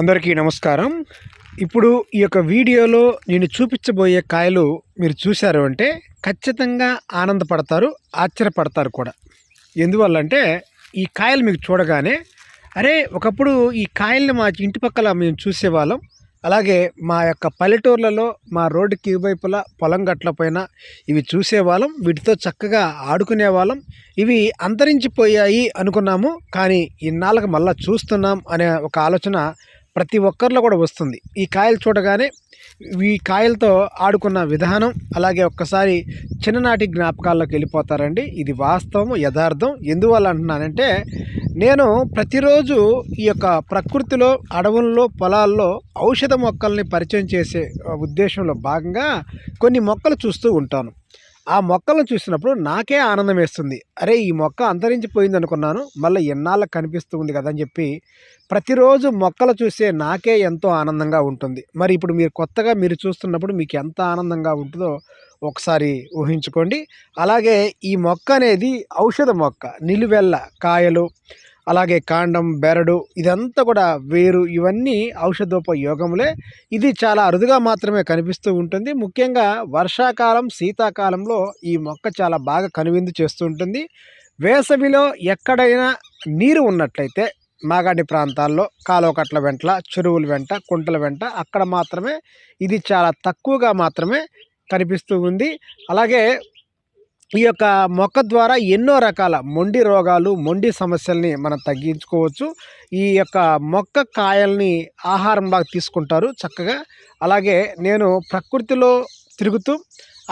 అందరికీ నమస్కారం. ఇప్పుడు ఈ యొక్క వీడియోలో నేను చూపించబోయే కాయలు మీరు చూశారు అంటే ఖచ్చితంగా ఆనందపడతారు ఆశ్చర్యపడతారు కూడా. ఎందువల్ల అంటే ఈ కాయలు మీకు చూడగానే అరే ఒకప్పుడు ఈ కాయల్ని మా ఇంటి పక్కల మేము చూసేవాళ్ళం. అలాగే మా యొక్క పల్లెటూర్లలో మా రోడ్డుకి ఇరువైపుల పొలం గట్ల పైన ఇవి చూసేవాళ్ళం. వీటితో చక్కగా ఆడుకునేవాళ్ళం. ఇవి అంతరించిపోయాయి అనుకున్నాము. కానీ ఇన్నాళ్ళకి మళ్ళీ చూస్తున్నాం అనే ఒక ఆలోచన ప్రతి ఒక్కరిలో కూడా వస్తుంది. ఈ కాయలు చూడగానే ఈ కాయలతో ఆడుకున్న విధానం అలాగే ఒక్కసారి చిన్ననాటి జ్ఞాపకాల్లోకి వెళ్ళిపోతారండి. ఇది వాస్తవం యథార్థం. ఎందువల్ల అంటున్నానంటే నేను ప్రతిరోజు ఈ యొక్క ప్రకృతిలో అడవుల్లో పొలాల్లో ఔషధ మొక్కల్ని పరిచయం చేసే ఉద్దేశంలో భాగంగా కొన్ని మొక్కలు చూస్తూ ఉంటాను. ఆ మొక్కలను చూసినప్పుడు నాకే ఆనందం వేస్తుంది. అరే ఈ మొక్క అంతరించిపోయింది అనుకున్నాను. మళ్ళీ ఎన్నాళ్ళకి కనిపిస్తూ ఉంది కదా అని చెప్పి ప్రతిరోజు మొక్కలు చూసే నాకే ఎంతో ఆనందంగా ఉంటుంది. మరి ఇప్పుడు మీరు కొత్తగా మీరు చూస్తున్నప్పుడు మీకు ఎంత ఆనందంగా ఉంటుందో ఒకసారి ఊహించుకోండి. అలాగే ఈ మొక్క అనేది ఔషధ మొక్క. నిలువెల్ల కాయలు అలాగే కాండం బెరడు ఇదంతా కూడా వేరు. ఇవన్నీ ఔషధోపయోగములే. ఇది చాలా అరుదుగా మాత్రమే కనిపిస్తూ ఉంటుంది. ముఖ్యంగా వర్షాకాలం శీతాకాలంలో ఈ మొక్క చాలా బాగా కనువిందు చేస్తూ ఉంటుంది. వేసవిలో ఎక్కడైనా నీరు ఉన్నట్లయితే మాగాడి ప్రాంతాల్లో కాలువకట్ల వెంట చెరువుల వెంట కుంటల వెంట అక్కడ మాత్రమే. ఇది చాలా తక్కువగా మాత్రమే కనిపిస్తూ ఉంది. అలాగే ఈ యొక్క మొక్క ద్వారా ఎన్నో రకాల మొండి రోగాలు మొండి సమస్యల్ని మనం తగ్గించుకోవచ్చు. ఈ యొక్క మొక్క కాయల్ని ఆహారంలాగా తీసుకుంటారు చక్కగా. అలాగే నేను ప్రకృతిలో తిరుగుతూ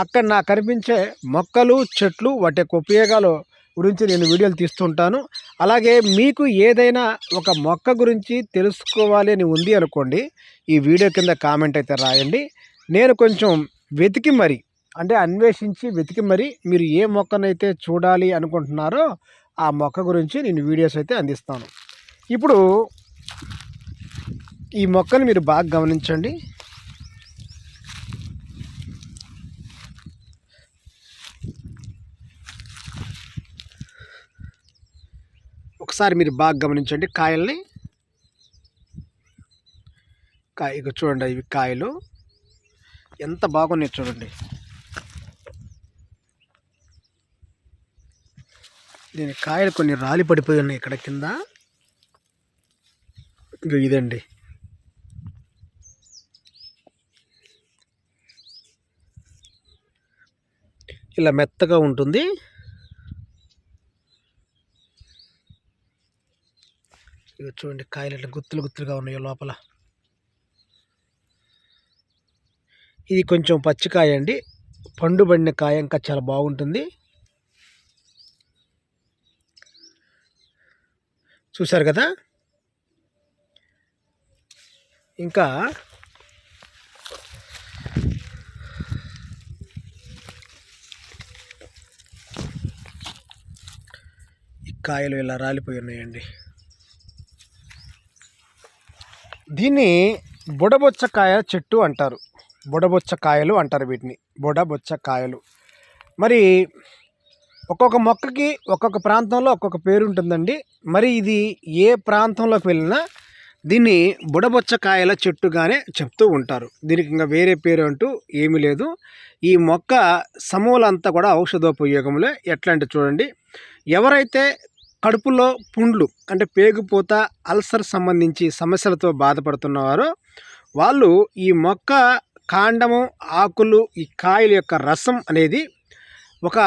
అక్కడ నాకు కనిపించే మొక్కలు చెట్లు వాటి యొక్క ఉపయోగాలు గురించి నేను వీడియోలు తీస్తుంటాను అలాగే మీకు ఏదైనా ఒక మొక్క గురించి తెలుసుకోవాలి అని ఉంది అనుకోండి ఈ వీడియో కింద కామెంట్ అయితే రాయండి. నేను కొంచెం వెతికి మరి అంటే అన్వేషించి వెతికి మరి మీరు ఏ మొక్కనైతే చూడాలి అనుకుంటున్నారో ఆ మొక్క గురించి నేను వీడియోస్ అయితే అందిస్తాను. ఇప్పుడు ఈ మొక్కను మీరు బాగా గమనించండి. ఒకసారి మీరు బాగా గమనించండి కాయల్ని. కాయ ఇక చూడండి ఇవి కాయలు. ఎంత బాగున్నాయి చూడండి. దీని కాయలు కొన్ని రాలి పడిపోయి ఉన్నాయి ఇక్కడ కింద. ఇగో ఇదండి. ఇలా మెత్తగా ఉంటుంది. ఇక చూడండి కాయలు ఇట్లా గుత్తులు గుత్తులుగా ఉన్నాయి లోపల. ఇది కొంచెం పచ్చికాయ అండి. పండుబడిన కాయ ఇంకా చాలా బాగుంటుంది. చూశారు కదా? ఇంకా ఈ కాయలు ఇలా రాలిపోయి ఉన్నాయండి. దీన్ని బుడబొచ్చకాయ చెట్టు అంటారు. బుడబొచ్చకాయలు అంటారు వీటిని. బుడబొచ్చకాయలు. మరి ఒక్కొక్క మొక్కకి ఒక్కొక్క ప్రాంతంలో ఒక్కొక్క పేరు ఉంటుందండి. మరి ఇది ఏ ప్రాంతంలోకి వెళ్ళినా దీన్ని బుడబొచ్చకాయల చెట్టుగానే చెప్తూ ఉంటారు. దీనికి ఇంకా వేరే పేరు అంటూ ఏమీ లేదు. ఈ మొక్క సమూలంతా కూడా ఔషధోపయోగములే. ఎట్లా అంటే చూడండి ఎవరైతే కడుపులో పుండ్లు అంటే పేగుపోత అల్సర్ సంబంధించి సమస్యలతో బాధపడుతున్నవారో వాళ్ళు ఈ మొక్క కాండము ఆకులు ఈ కాయల యొక్క రసం అనేది ఒక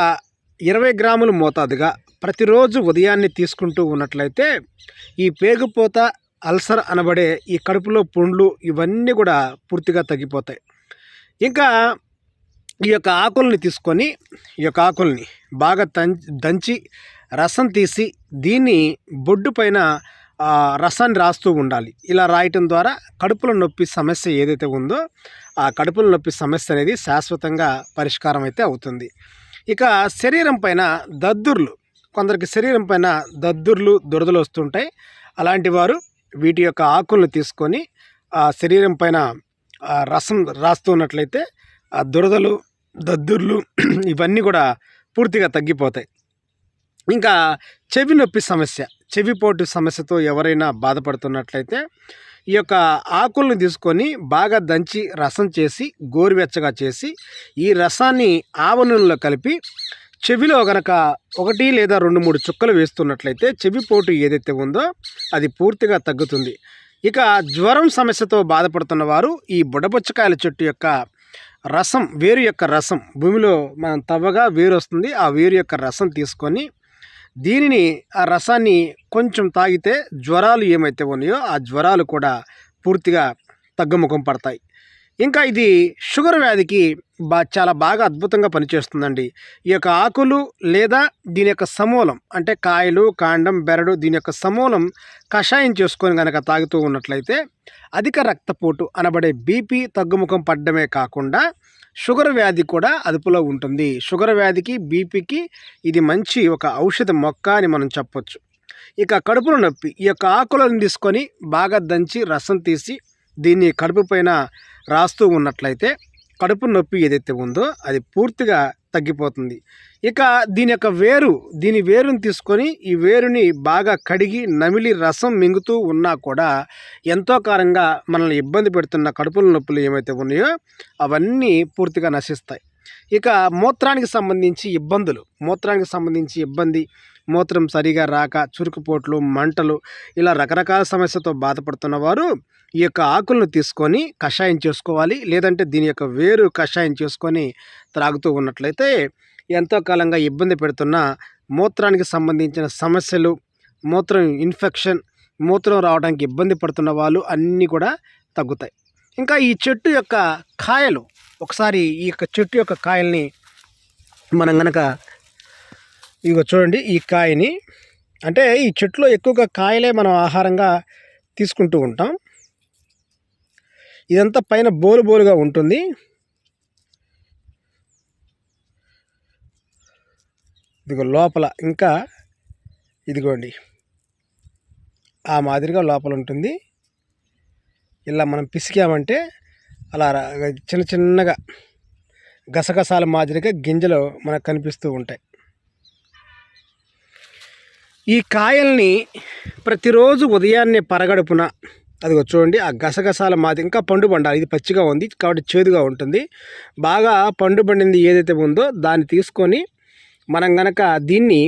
ఇరవై గ్రాముల మోతాదుగా ప్రతిరోజు ఉదయాన్నే తీసుకుంటూ ఉన్నట్లయితే ఈ పేగుపోత అల్సర్ అనబడే ఈ కడుపులో పుండ్లు ఇవన్నీ కూడా పూర్తిగా తగ్గిపోతాయి. ఇంకా ఈ యొక్క ఆకుల్ని తీసుకొని ఈ యొక్క ఆకుల్ని బాగా తం- దంచి రసం తీసి దీన్ని బొడ్డు పైన రసాన్ని రాస్తూ ఉండాలి. ఇలా రాయటం ద్వారా కడుపులో నొప్పి సమస్య ఏదైతే ఉందో ఆ కడుపుల నొప్పి సమస్య అనేది శాశ్వతంగా పరిష్కారం అయితే అవుతుంది. ఇక శరీరం పైన దద్దుర్లు. కొందరికి శరీరం పైన దద్దుర్లు దురదలు వస్తుంటాయి. అలాంటి వారు వీటి యొక్క ఆకులను తీసుకొని ఆ శరీరం పైన రసం రాస్తున్నట్లయితే ఆ దురదలు దద్దుర్లు ఇవన్నీ కూడా పూర్తిగా తగ్గిపోతాయి. ఇంకా చెవి నొప్పి సమస్య. చెవిపోటు సమస్యతో ఎవరైనా బాధపడుతున్నట్లయితే ఈ యొక్క ఆకులను తీసుకొని బాగా దంచి రసం చేసి గోరువెచ్చగా చేసి ఈ రసాన్ని ఆవనూనెలో కలిపి చెవిలో గనక ఒకటి లేదా రెండు మూడు చుక్కలు వేస్తున్నట్లయితే చెవిపోటు ఏదైతే ఉందో అది పూర్తిగా తగ్గుతుంది. ఇక జ్వరం సమస్యతో బాధపడుతున్న వారు ఈ బుడబుచ్చకాయల చెట్టు యొక్క రసం వేరు యొక్క రసం భూమిలో మనం తవ్వగా వేరు వస్తుంది. ఆ వేరు యొక్క రసం తీసుకొని దీనిని ఆ రసాన్ని కొంచెం తాగితే జ్వరాలు ఏమైతే ఉన్నాయో ఆ జ్వరాలు కూడా పూర్తిగా తగ్గుముఖం పడతాయి. ఇంకా ఇది షుగర్ వ్యాధికి బా చాలా బాగా అద్భుతంగా పనిచేస్తుందండి. ఈ యొక్క ఆకులు లేదా దీని యొక్క సమూలం అంటే కాయలు కాండం బెరడు దీని యొక్క సమూలం కషాయం చేసుకొని కనుక తాగుతూ ఉన్నట్లయితే అధిక రక్తపోటు అనబడే బీపీ తగ్గుముఖం పడ్డమే కాకుండా షుగర్ వ్యాధి కూడా అదుపులో ఉంటుంది. షుగర్ వ్యాధికి బీపీకి ఇది మంచి ఒక ఔషధ మొక్క అని మనం చెప్పొచ్చు. ఇక కడుపులో నొప్పి. ఈ యొక్క ఆకులను తీసుకొని బాగా దంచి రసం తీసి దీన్ని కడుపు పైన రాస్తూ ఉన్నట్లయితే కడుపు నొప్పి ఏదైతే ఉందో అది పూర్తిగా తగ్గిపోతుంది. ఇక దీని యొక్క వేరు దీని వేరుని తీసుకొని ఈ వేరుని బాగా కడిగి నమిలి రసం మింగుతూ ఉన్నా కూడా ఎంతో కారంగా మనల్ని ఇబ్బంది పెడుతున్న కడుపుల నొప్పులు ఏమైతే ఉన్నాయో అవన్నీ పూర్తిగా నశిస్తాయి. ఇక మూత్రానికి సంబంధించి ఇబ్బందులు మూత్రానికి సంబంధించి ఇబ్బంది మూత్రం సరిగా రాక చురుకుపోట్లు మంటలు ఇలా రకరకాల సమస్యతో బాధపడుతున్న వారు ఈ యొక్క ఆకులను తీసుకొని కషాయం చేసుకోవాలి. లేదంటే దీని యొక్క వేరు కషాయం చేసుకొని త్రాగుతూ ఉన్నట్లయితే ఎంతో కాలంగా ఇబ్బంది పెడుతున్న మూత్రానికి సంబంధించిన సమస్యలు మూత్రం ఇన్ఫెక్షన్ మూత్రం రావడానికి ఇబ్బంది పడుతున్న వాళ్ళు అన్నీ కూడా తగ్గుతాయి. ఇంకా ఈ చెట్టు యొక్క కాయలు ఒకసారి ఈ యొక్క చెట్టు యొక్క కాయల్ని మనం గనక ఇక చూడండి ఈ కాయని. అంటే ఈ చెట్టులో ఎక్కువగా కాయలే మనం ఆహారంగా తీసుకుంటూ ఉంటాం. ఇదంతా పైన బోలు బోలుగా ఉంటుంది. ఇదిగో లోపల ఇంకా ఇదిగోండి. ఆ మాదిరిగా లోపల ఉంటుంది. ఇలా మనం పిసికామంటే అలా చిన్న చిన్నగా గసగసాల మాదిరిగా గింజలు మనకు కనిపిస్తూ ఉంటాయి. ఈ కాయల్ని ప్రతిరోజు ఉదయాన్నే పరగడుపున అదిగో చూడండి ఆ గసగసాల మాది ఇంకా పండు పండాలి. ఇది పచ్చిగా ఉంది కాబట్టి చేదుగా ఉంటుంది. బాగా పండు పండింది ఏదైతే ఉందో దాన్ని తీసుకొని మనం గనక దీన్ని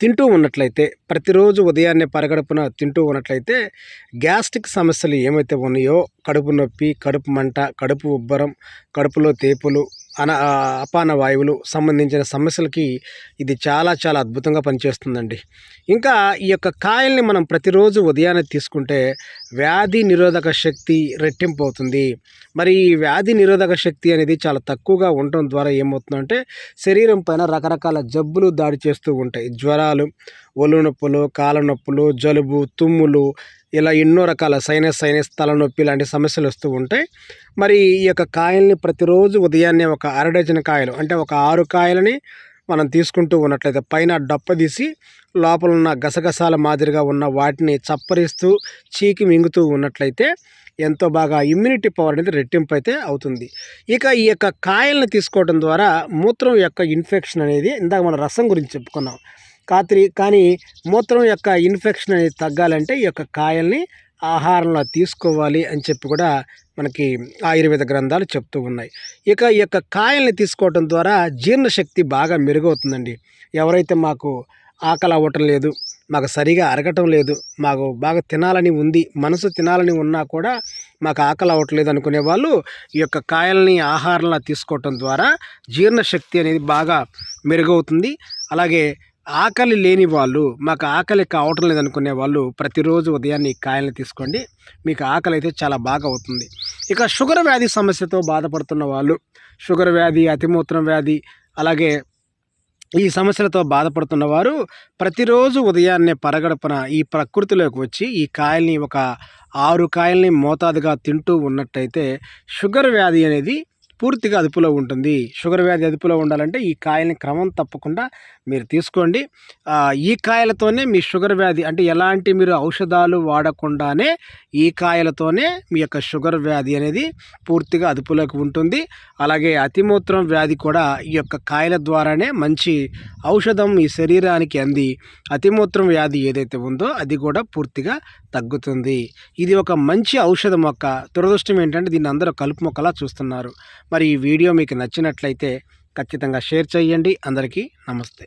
తింటూ ఉన్నట్లయితే ప్రతిరోజు ఉదయాన్నే పరగడుపున తింటూ ఉన్నట్లయితే గ్యాస్ట్రిక్ సమస్యలు ఏమైతే ఉన్నాయో కడుపు నొప్పి కడుపు మంట కడుపు ఉబ్బరం కడుపులో తేపులు అన అపాన వాయువులు సంబంధించిన సమస్యలకి ఇది చాలా చాలా అద్భుతంగా పనిచేస్తుందండి. ఇంకా ఈ యొక్క కాయల్ని మనం ప్రతిరోజు ఉదయాన్నే తీసుకుంటే వ్యాధి నిరోధక శక్తి రెట్టింపు అవుతుంది. మరి ఈ వ్యాధి నిరోధక శక్తి అనేది చాలా తక్కువగా ఉండటం ద్వారా ఏమవుతుందంటే శరీరం పైన రకరకాల జబ్బులు దాడి చేస్తూ ఉంటాయి. జ్వరాలు ఒళ్ళు నొప్పులు కాళ్ళ నొప్పులు జలుబు తుమ్ములు ఇలా ఎన్నో రకాల సైనస్ సైనస్ తలనొప్పి లాంటి సమస్యలు వస్తూ ఉంటాయి మరి ఈ యొక్క కాయల్ని ప్రతిరోజు ఉదయాన్నే ఒక అర డజన్ కాయలు అంటే ఒక ఆరు కాయలని మనం తీసుకుంటూ ఉన్నట్లయితే పైన డప్ప తీసి లోపల ఉన్న గసగసాల మాదిరిగా ఉన్న వాటిని చప్పరిస్తూ చీకి మింగుతూ ఉన్నట్లయితే ఎంతో బాగా ఇమ్యూనిటీ పవర్ అనేది రెట్టింపు అయితే అవుతుంది. ఇక ఈ యొక్క కాయల్ని తీసుకోవడం ద్వారా మూత్రం యొక్క ఇన్ఫెక్షన్ అనేది ఇందాక మనం రసం గురించి చెప్పుకున్నాం. కాత్రి కానీ మూత్రం యొక్క ఇన్ఫెక్షన్ అనేది తగ్గాలంటే ఈ యొక్క కాయల్ని ఆహారంలో తీసుకోవాలి అని చెప్పి కూడా మనకి ఆయుర్వేద గ్రంథాలు చెప్తూ ఉన్నాయి. ఇక ఈ యొక్క కాయల్ని తీసుకోవడం ద్వారా జీర్ణశక్తి బాగా మెరుగవుతుందండి. ఎవరైతే మాకు ఆకలి అవ్వటం లేదు మాకు సరిగా అరగటం లేదు మాకు బాగా తినాలని ఉంది మనసు తినాలని ఉన్నా కూడా మాకు ఆకలి అవ్వట్లేదు అనుకునే వాళ్ళు ఈ యొక్క కాయల్ని ఆహారంలో తీసుకోవటం ద్వారా జీర్ణశక్తి అనేది బాగా మెరుగవుతుంది. అలాగే ఆకలి లేని వాళ్ళు మాకు ఆకలి కావటం లేదనుకునే వాళ్ళు ప్రతిరోజు ఉదయాన్నే ఈ కాయల్ని తీసుకోండి. మీకు ఆకలి అయితే చాలా బాగా అవుతుంది. ఇక షుగర్ వ్యాధి సమస్యతో బాధపడుతున్న వాళ్ళు షుగర్ వ్యాధి అతిమూత్రం వ్యాధి అలాగే ఈ సమస్యలతో బాధపడుతున్న వారు ప్రతిరోజు ఉదయాన్నే పరగడపన ఈ ప్రకృతిలోకి వచ్చి ఈ కాయల్ని ఒక ఆరు కాయల్ని మోతాదుగా తింటూ ఉన్నట్టయితే షుగర్ వ్యాధి అనేది పూర్తిగా అదుపులో ఉంటుంది. షుగర్ వ్యాధి అదుపులో ఉండాలంటే ఈ కాయల్ని క్రమం తప్పకుండా మీరు తీసుకోండి. ఈ కాయలతోనే మీ షుగర్ వ్యాధి అంటే ఎలాంటి మీరు ఔషధాలు వాడకుండానే ఈ కాయలతోనే మీ యొక్క షుగర్ వ్యాధి అనేది పూర్తిగా అదుపులోకి ఉంటుంది. అలాగే అతిమూత్రం వ్యాధి కూడా ఈ యొక్క కాయల ద్వారానే మంచి ఔషధం మీ శరీరానికి అంది. అతిమూత్రం వ్యాధి ఏదైతే ఉందో అది కూడా పూర్తిగా తగ్గుతుంది. ఇది ఒక మంచి ఔషధ మొక్క. దురదృష్టం ఏంటంటే దీన్ని అందరూ కలుపు మొక్కలా చూస్తున్నారు. మరి ఈ వీడియో మీకు నచ్చినట్లయితే ఖచ్చితంగా షేర్ చేయండి. అందరికీ నమస్తే.